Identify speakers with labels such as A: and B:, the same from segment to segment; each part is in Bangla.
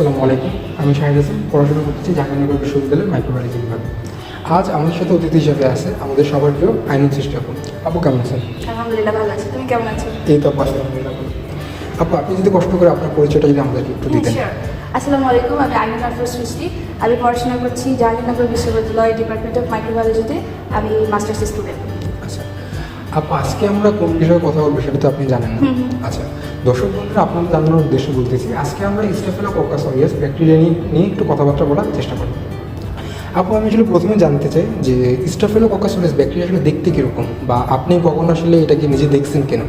A: আসসালামু আলাইকুম। আমি শাহিদ হাসান পড়াশোনা করতেছি জাহাঙ্গীরনগর বিশ্ববিদ্যালয়ের মাইক্রোবায়োলজি বিভাগে। আজ আমাদের সাথে অতিথি হিসাবে আছে আমাদের সবার প্রিয় আইনুল সৃষ্টি আপু আপু কেমন আছেন?
B: আলহামদুলিল্লাহ ভালো আছি। তুমি কেমন আছো?
A: এই তো আপু আলহামদুলিল্লাহ। আপু আপনি যদি কষ্ট করে আপনার পরিচয়টা যদি আমাদেরকে একটু দিতেন।
B: আসসালামু আলাইকুম আমি আইনুল আফরোজ সৃষ্টি। আমি পড়াশোনা করছি জাহাঙ্গীরনগর বিশ্ববিদ্যালয় ডিপার্টমেন্ট অফ মাইক্রোবায়োলজিতে আমি মাস্টার্স স্টুডেন্ট
A: আজকে আমরা কোন বিষয়ে কথা বলব সেটা তো আপনি জানেন না। আচ্ছা দর্শক বন্ধুরা আপনাদের জানানোর উদ্দেশ্যে বলতেছি আজকে আমরা স্টেফেলা কোকাস অরিয়াস ব্যাকটেরিয়া নিয়ে নিয়ে একটু কথাবার্তা বলার চেষ্টা করব। আপু আমি আসলে প্রথমে জানতে চাই যে স্টেফেলো কোকাস অরিয়াস ব্যাকটেরিয়া আসলে দেখতে কীরকম? বা আপনি কখন আসলে এটাকে নিজে দেখছেন কেন?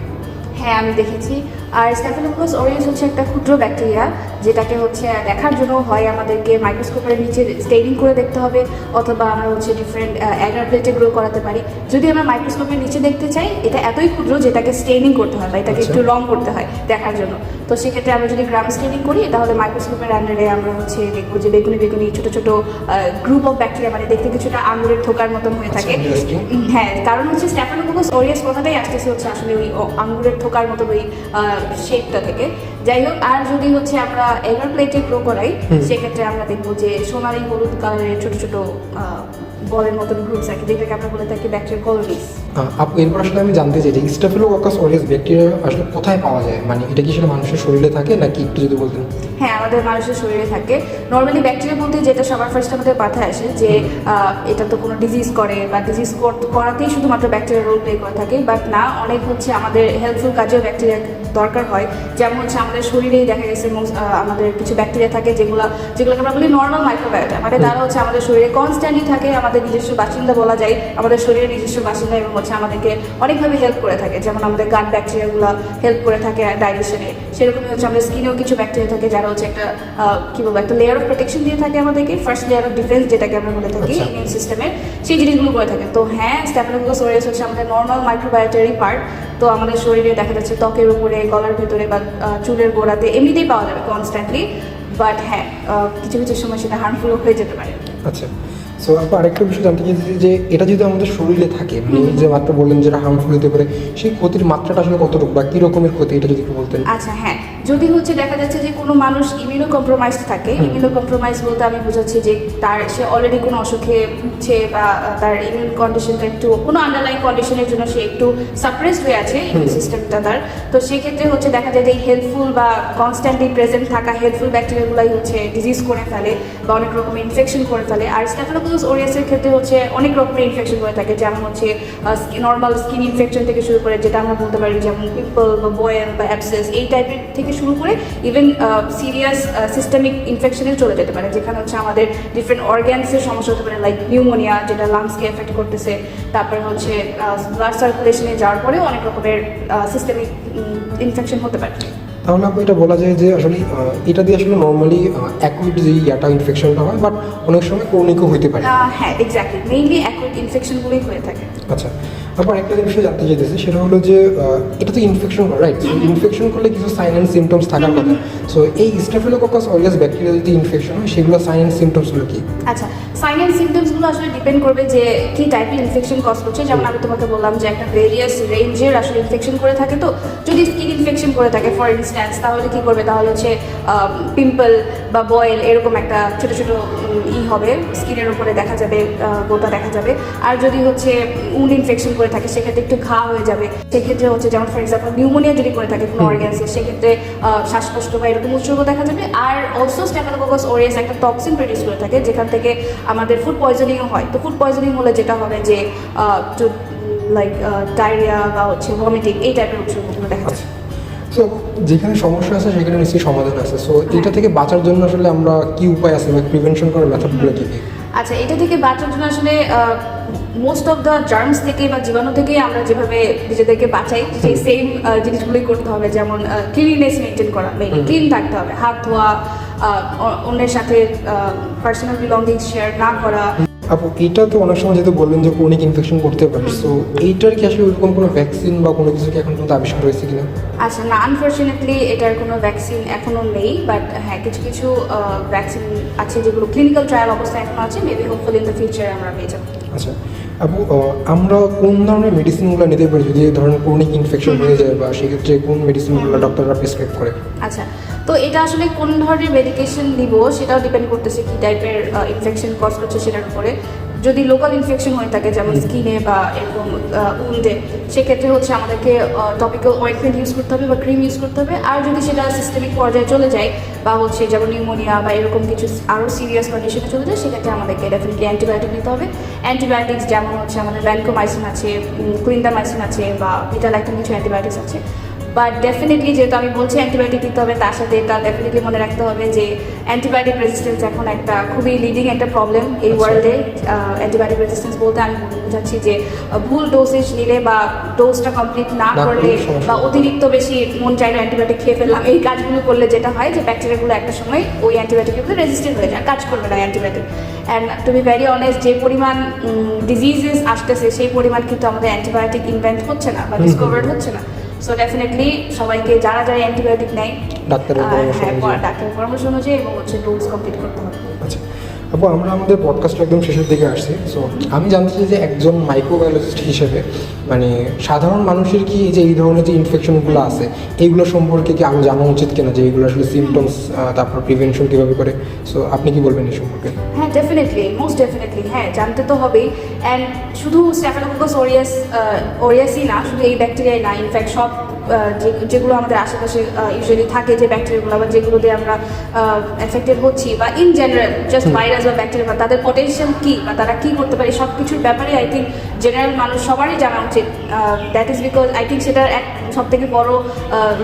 B: হ্যাঁ আমি দেখেছি। আর স্ট্যাফিলোকোকাস অরিয়াস হচ্ছে একটা ক্ষুদ্র ব্যাকটেরিয়া যেটাকে হচ্ছে দেখার জন্য হয় আমাদেরকে মাইক্রোস্কোপের নিচে স্টেইনিং করে দেখতে হবে অথবা আমরা হচ্ছে ডিফারেন্ট অ্যাগ্রার প্লেটে গ্রো করাতে পারি। যদি আমরা মাইক্রোস্কোপের নিচে দেখতে চাই এটা এতই ক্ষুদ্র যেটাকে স্টেইনিং করতে হয় বা এটাকে
A: আচ্ছা।
B: একটু রং করতে হয় দেখার জন্য। তো সেক্ষেত্রে আমরা যদি গ্রাম স্টেইনিং করি তাহলে মাইক্রোস্কোপের আন্ডারে আমরা হচ্ছে দেখব যে বেগুনি বেগুনি ছোটো ছোটো গ্রুপ অফ ব্যাকটেরিয়া মানে দেখতে কিছুটা আঙুরের থোকার মতন হয়ে থাকে।
A: আচ্ছা,
B: হ্যাঁ কারণ হচ্ছে স্ট্যাফিলোকোকাস অরিয়াস কথাটাই আসতেছে হচ্ছে আসলে ওই আঙ্গুরের থোকার মতো ওই শেপটা থেকে। যাই হোক আর যদি হচ্ছে আমরা এগার প্লেটে গ্রো করাই সেক্ষেত্রে আমরা দেখব যে সোনালি হলুদ কালারের ছোট ছোট বলের মতন গ্রুপস আছে যেটাকে আমরা বলে থাকি ব্যাকটেরিয়া কলোনিস
A: আপু এরপর আসলে আমি জানতে চাই যে স্টেফিলোককাস অরিয়াস ব্যাকটেরিয়া আসলে কোথায় পাওয়া যায়? মানে এটা কি আসলে মানুষের শরীরে থাকে নাকি একটু যদি বলতেন?
B: হ্যাঁ আমাদের মানুষের শরীরে থাকে। নর্মালি ব্যাকটেরিয়া বলতে যেটা সবার ফার্স্ট আমাদের মাথায় আসে যে এটা তো কোনো ডিজিজ করে বা ডিজিজ করাতেই শুধুমাত্র ব্যাকটেরিয়া রোল প্লে করে থাকে। বাট না, অনেক হচ্ছে আমাদের হেল্পফুল কাজেও ব্যাকটেরিয়া দরকার হয়। যেমন হচ্ছে আমাদের শরীরেই দেখা গেছে আমাদের কিছু ব্যাকটেরিয়া থাকে যেগুলো, যেগুলোকে আমরা বলি নর্মাল মাইক্রোবায়োটা মানে তারা হচ্ছে আমাদের শরীরে কনস্ট্যান্টলি থাকে, আমাদের নিজস্ব বাসিন্দা বলা যায়, আমাদের শরীরের নিজস্ব বাসিন্দা এবং হচ্ছে আমাদেরকে অনেকভাবে হেল্প করে থাকে। যেমন আমাদের গাট ব্যাকটেরিয়াগুলো হেল্প করে থাকে ডাইজেশনে সেরকমই হচ্ছে আমাদের স্কিনেও কিছু ব্যাকটেরিয়া থাকে যারা হচ্ছে একটা কি বলব একটা লেয়ার অফ প্রোটেকশন দিয়ে থাকে আমাদেরকে ফার্স্ট লেয়ার অফ ডিফেন্স যেটাকে আমরা বলে থাকি
A: আচ্ছা।
B: ইমিউন সিস্টেমের সেই জিনিসগুলো করে থাকে। তো হ্যাঁ স্ট্যাফিলোকোকাস হচ্ছে আমাদের নর্মাল মাইক্রোবায়োটারি পার্ট তো আমাদের শরীরে দেখা যাচ্ছে ত্বকের উপরে গলার ভেতরে বা চুলের গোড়াতে এমনিতেই পাওয়া যাবে কনস্ট্যান্টলি বাট হ্যাঁ কিছু কিছু সময় সেটা হার্মফুল হয়ে যেতে পারে।
A: আচ্ছা। সো আপু আরেকটা বিষয় জানতে চাইছি যে এটা যদি আমাদের শরীরে থাকে মানে যে মাত্র বললেন যেটা হার্মফুল হতে পারে সেই ক্ষতির মাত্রাটা আসলে কতটুকু বা কী রকমের ক্ষতি এটা যদি একটু বলতেন?
B: আচ্ছা হ্যাঁ। যদি হচ্ছে দেখা যাচ্ছে যে কোনো মানুষ ইমিউনো কম্প্রোমাইজ থাকে। ইমিউনো কম্প্রোমাইজ বলতে আমি বোঝাচ্ছি যে তার সে অলরেডি কোনো অসুখে ভুগছে বা তার ইমিউন কন্ডিশনটা একটু কোনো আন্ডারলাইন কন্ডিশনের জন্য সে একটু সাপ্রেসড হয়ে আছে ইমিউন সিস্টেমটা তার। তো সেক্ষেত্রে হচ্ছে দেখা যায় যে হেল্পফুল বা কনস্ট্যান্টলি প্রেজেন্ট থাকা হেল্পফুল ব্যাকটেরিয়াগুলাই হচ্ছে ডিজিজ করে ফেলে বা অনেক রকমের ইনফেকশন করে ফেলে। আর স্ট্যাফিলোকোকাস ওরিয়াসের ক্ষেত্রে হচ্ছে অনেক রকমের ইনফেকশন করে থাকে যেমন হচ্ছে নর্মাল স্কিন ইনফেকশন থেকে শুরু করে যেটা আমরা বলতে পারি যেমন পিম্পল বা বয়েল বা অ্যাপসেস এই টাইপের থেকে শুরু করে ইভেন সিরিয়াস সিস্টেমিক ইনফেকশনে চলে যেতে পারে। যেখানে হচ্ছে আমাদের ডিফারেন্ট অর্গ্যানসের সমস্যা হতে পারে লাইক নিউমোনিয়া যেটা লাংসকে এফেক্ট করতেছে। তারপরে হচ্ছে ব্লাড সার্কুলেশনে যাওয়ার পরে অনেক রকমের সিস্টেমিক ইনফেকশন হতে পারে।
A: তাহলে আপু এটা বলা যায় যে আসলে এটা দিয়ে আসলে নর্মালি অ্যাকুইড যে ইয়াটা ইনফেকশনটা হয় বাট অনেক সময় ক্রনিকও হতে পারে।
B: হ্যাঁ এক্স্যাক্টলি মেইনলি অ্যাকুইড ইনফেকশনগুলোই হয়ে থাকে।
A: আচ্ছা আবার একটা জিনিস জানতে চাইতেছি সেটা হলো যে এটা তো ইনফেকশন হয় রাইট ইনফেকশন করলে কিছু সাইন অ্যান্ড সিমটমস থাকার কথা। সো এই স্টেফিলোককাস অরিয়াস ব্যাকটেরিয়া যদি ইনফেকশন হয় সেগুলো সাইন অ্যান্ড সিমটমসগুলো কি?
B: আচ্ছা সাইন অ্যান্ড সিমটমসগুলো আসলে ডিপেন্ড করবে যে কি টাইপের ইনফেকশন কজ করছে। যেমন আমি তোমাকে বললাম যে একটা ভেরিয়াস রেঞ্জের আসলে ইনফেকশন করে থাকে তো। যদি স্কিন ইনফেকশন করে থাকে ফর ইনস্ট্যান্স তাহলে কি করবে? তাহলে হচ্ছে পিম্পল বা বয়েল এরকম একটা ছোটো ছোটো ই হবে স্কিনের উপরে দেখা যাবে গোটা দেখা যাবে। আর যদি হচ্ছে উন ইনফেকশন করে থাকে সেক্ষেত্রে একটু ঘা হয়ে যাবে। সেক্ষেত্রে হচ্ছে যেমন ফর এক্সাম্পল নিউমোনিয়া যদি করে থাকে কোনো। অর্গ্যান্সে সেক্ষেত্রে শ্বাসকষ্ট বা এরকম উৎসর্গ দেখা যাবে। আর অলসো স্ট্যাফিলোকোকাস অরিয়াস একটা টক্সিন প্রডিউস করে থাকে যেখান থেকে আমাদের ফুড পয়জনিংও হয়। তো ফুড পয়জনিং হলে যেটা হবে যে লাইক ডায়রিয়া বা হচ্ছে ভমিটিং এই টাইপের উৎসর্গগুলো দেখা যাবে।
A: আচ্ছা সো যেখানে সমস্যা আছে সেখানে নিশ্চয়ই সমাধান আছে। সো এটা থেকে বাঁচার জন্য আসলে আমরা কি উপায় আছে বা প্রিভেনশন করার মেথডগুলো কি
B: আচ্ছা এটা থেকে বাঁচার জন্য আসলে মোস্ট অফ দ্য জার্মস থেকে বা জীবাণু থেকেই আমরা যেভাবে নিজেদেরকে বাঁচাই সেই সেম জিনিসগুলোই করতে হবে। যেমন ক্লিননেস মেনটেন করা মেইনলি ক্লিন থাকতে হবে। হাত ধোয়া অন্যের সাথে পার্সোনাল বিলঙ্গিংস শেয়ার না করা।
A: আপু এটা তো অনেক সময় যেহেতু বললেন যে ক্রনিক ইনফেকশন করতে পারে সো এইটার কি আসলে ওরকম কোনো ভ্যাকসিন বা কোনো কিছু কি এখন পর্যন্ত আবিষ্কার হয়েছে কিনা?
B: আচ্ছা না আনফর্চুনেটলি এটার কোনো ভ্যাকসিন এখনও নেই বাট হ্যাঁ কিছু কিছু ভ্যাকসিন আছে যেগুলো ক্লিনিক্যাল ট্রায়াল অবস্থায় এখন আছে maybe hopeful in the future আমরা পেয়ে যাব।
A: আচ্ছা আপু আমরা কোন ধরনের মেডিসিনগুলো নিতে পারি যদি ধরেন ক্রনিক ইনফেকশন হয়ে যায় বা সেক্ষেত্রে কোন মেডিসিনগুলো ডক্টররা প্রেসক্রাইব করে?
B: আচ্ছা তো এটা আসলে কোন ধরনের মেডিকেশন দিব সেটাও ডিপেন্ড করতেছে কি টাইপের ইনফেকশন কজ করছে সেটার উপরে। যদি লোকাল ইনফেকশন হয়ে থাকে যেমন স্কিনে বা এরকম উল্টে সেক্ষেত্রে হচ্ছে আমাদেরকে টপিক্যাল অয়েন্টমেন্ট ইউজ করতে হবে বা ক্রিম ইউজ করতে হবে। আর যদি সেটা সিস্টেমিক পর্যায়ে চলে যায় বা হচ্ছে যেমন নিউমোনিয়া বা এরকম কিছু আরও সিরিয়াস কন্ডিশনে চলে যায় সেক্ষেত্রে আমাদেরকে ডেফিনেটলি অ্যান্টিবায়োটিক নিতে হবে। অ্যান্টিবায়োটিক্স যেমন হচ্ছে আমাদের ভ্যানকোমাইসিন আছে ক্লিন্ডামাইসিন আছে বা ভিটালাইটিন কিছু অ্যান্টিবায়োটিক্স আছে। বাট ডেফিনেটলি যেহেতু আমি বলছি অ্যান্টিবায়োটিক দিতে হবে তার সাথে এটা ডেফিনেটলি মনে রাখতে হবে যে অ্যান্টিবায়োটিক রেজিস্ট্যান্স এখন একটা খুবই লিডিং একটা প্রবলেম এই। ওয়ার্ল্ডে অ্যান্টিবায়োটিক রেজিস্ট্যান্স বলতে আমি বোঝাচ্ছি যে ভুল ডোসেজ নিলে বা ডোজটা কমপ্লিট না
A: করলে
B: বা অতিরিক্ত বেশি মন চাইলে অ্যান্টিবায়োটিক খেয়ে ফেললাম এই কাজগুলো করলে যেটা হয় যে ব্যাকটেরিয়াগুলো একটা সময় ওই অ্যান্টিবায়োটিকের উপরে রেজিস্ট্যান্ট হয়ে যায় কাজ করবে না antibiotic and to be very honest যে পরিমাণ ডিজিজেস আসতেছে সেই পরিমাণ কিন্তু আমাদের অ্যান্টিবায়োটিক ইনভেন্ট হচ্ছে না বা। ডিসকভার্ড হচ্ছে না সো ডেফিনেটলি সবাইকে যারা যারা অ্যান্টিবায়োটিক নেয়
A: ডাক্তারের
B: হ্যাঁ
A: অনুযায়ী।
B: পরামর্শ অনুযায়ী এবং হচ্ছে ডোজ কমপ্লিট করতে হবে
A: আচ্ছা আপু, আমরা আমাদের পডকাস্টটা একদম শেষের দিকে আসছি। সো আমি জানতে চাই যে একজন মাইক্রোবায়োলজিস্ট হিসেবে মানে সাধারণ মানুষের কি যে, এই ধরনের যে ইনফেকশনগুলো আছে এইগুলো সম্পর্কে কি আরও জানা উচিত কিনা, যে এইগুলো আসলে সিমটমস তারপর প্রিভেনশন কীভাবে করে? সো আপনি কি বলবেন এই সম্পর্কে?
B: হ্যাঁ ডেফিনেটলি মোস্ট ডেফিনেটলি হ্যাঁ জানতে তো হবেই। অ্যান্ড শুধু স্ট্যাফেলোকোকাস ওরিয়াস ওরিয়াসই না, শুধু এই ব্যাকটেরিয়াই না ইনফ্যাক্ট সব যেগুলো আমাদের আশেপাশে ইউজুয়ালি থাকে যে ব্যাকটেরিয়াগুলো বা যেগুলো দিয়ে আমরা এফেক্টেড হচ্ছি বা ইন জেনারেল জাস্ট ভাইরাস বা ব্যাকটেরিয়া তাদের পটেনশিয়াল কী বা তারা কী করতে পারে সব কিছুর ব্যাপারে আই থিঙ্ক জেনারেল মানুষ সবারই জানা উচিত। That is because I think সেটার এক সব থেকে বড়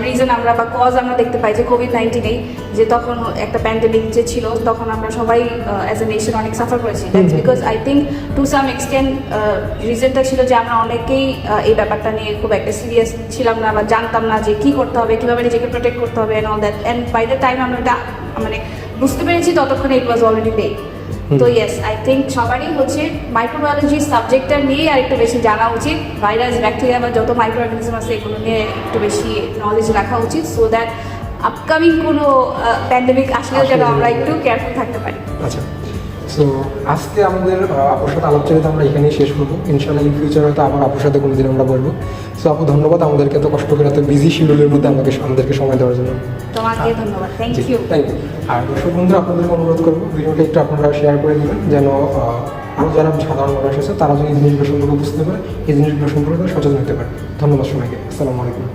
B: রিজন আমরা বা কজ আমরা দেখতে পাই যে কোভিড নাইন্টিনেই যে তখন একটা প্যান্ডেমিক যে ছিল তখন আমরা সবাই অ্যাজ এ নেশন অনেক সাফার করেছি। That's because I think to some extent রিজনটা ছিল যে আমরা অনেকেই এই ব্যাপারটা নিয়ে খুব একটা সিরিয়াস ছিলাম না বা জানতাম না যে কী করতে হবে কীভাবে নিজেকে প্রোটেক্ট করতে হবে and all that and by the time আমরা এটা মানে বুঝতে পেরেছি ততক্ষণে ইট ওয়াজ অলরেডি লেট
A: হুম।
B: তো ইয়েস আই থিঙ্ক সবারই হচ্ছে মাইক্রোবায়োলজি সাবজেক্টটা নিয়ে আর একটু বেশি জানা উচিত। ভাইরাস ব্যাকটেরিয়া বা যত মাইক্রো অর্গানিজম আছে এগুলো নিয়ে একটু বেশি নলেজ রাখা উচিত সো দ্যাট আপকামিং কোনো প্যান্ডেমিক আসলেও যেন আমরা একটু কেয়ারফুল থাকতে পারি।
A: আচ্ছা। সো আজকে আমাদের আপুর সাথে আলোচনাটা আমরা এখানেই শেষ করব। ইনশাল্লাহ ইন ফিউচার হয়তো আবার আপুর সাথে কোনোদিন আমরা বলব। সো আপু ধন্যবাদ আমাদেরকে এত কষ্ট করে এত বিজি শিডিউলের মধ্যে আমাকে আমাদেরকে সময় দেওয়ার জন্য।
B: তোমাকে ধন্যবাদ। থ্যাংক ইউ
A: থ্যাংক ইউ আর দর্শক বন্ধুরা আপনাদেরকে অনুরোধ করব ভিডিওটা একটু আপনারা শেয়ার করে দেবেন যেন আরও যারা সাধারণ মানুষ আছে তারা যদি এই জিনিসগুলো সম্পর্কে বুঝতে পারে এই জিনিসগুলো সম্পর্কে সচেতন হতে পারে। ধন্যবাদ সবাইকে। আসসালামু আলাইকুম।